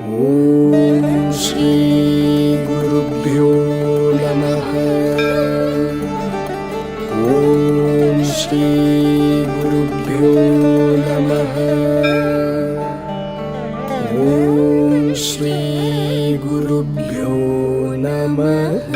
ॐ श्रीगुरुभ्यो नमः। ॐ श्रीगुरुभ्यो नमः। ॐ श्रीगुरुभ्यो नमः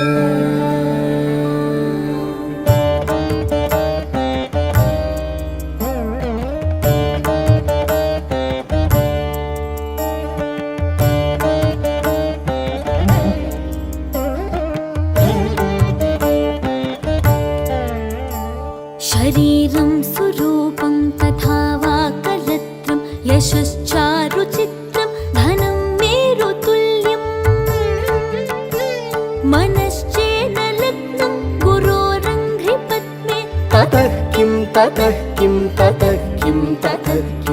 शरीरं सुरूपं तथा वा कलत्रं यशश्चारुचित्रं धनं मेरुतुल्यम् मनश्चेन लग्नं गुरोरङ्घ्रिपद्मे ततः किं ततः किं ततः किं ततः किम्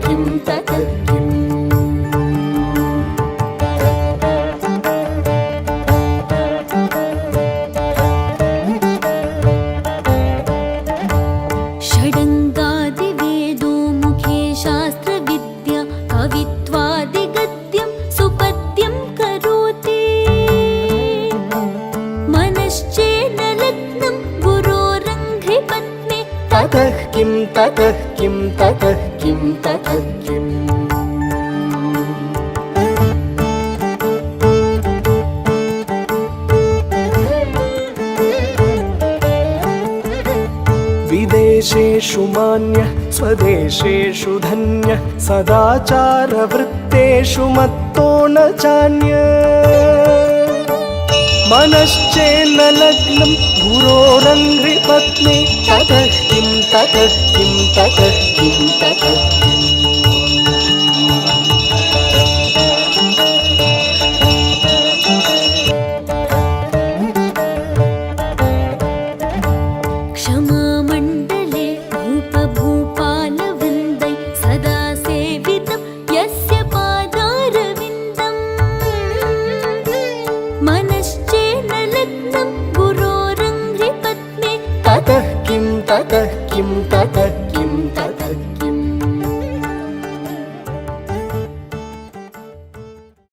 शास्त्रविद्या कवित्वादिगद्यं सुपद्यं करोति मनश्चेन लग्नं गुरोरङ्घ्रिपद्मे ततः किं ततः किं ततः किं ततः किम् विदेशेषु मान्यः स्वदेशेषु सदाचार सदाचारवृत्तेषु मत्तो न चान्य। मनश्चेन्न लग्नं गुरोरङ्घ्रिपत्ने ततः किं ततः किं ततः किं, ततः తకిం తకిం తకిం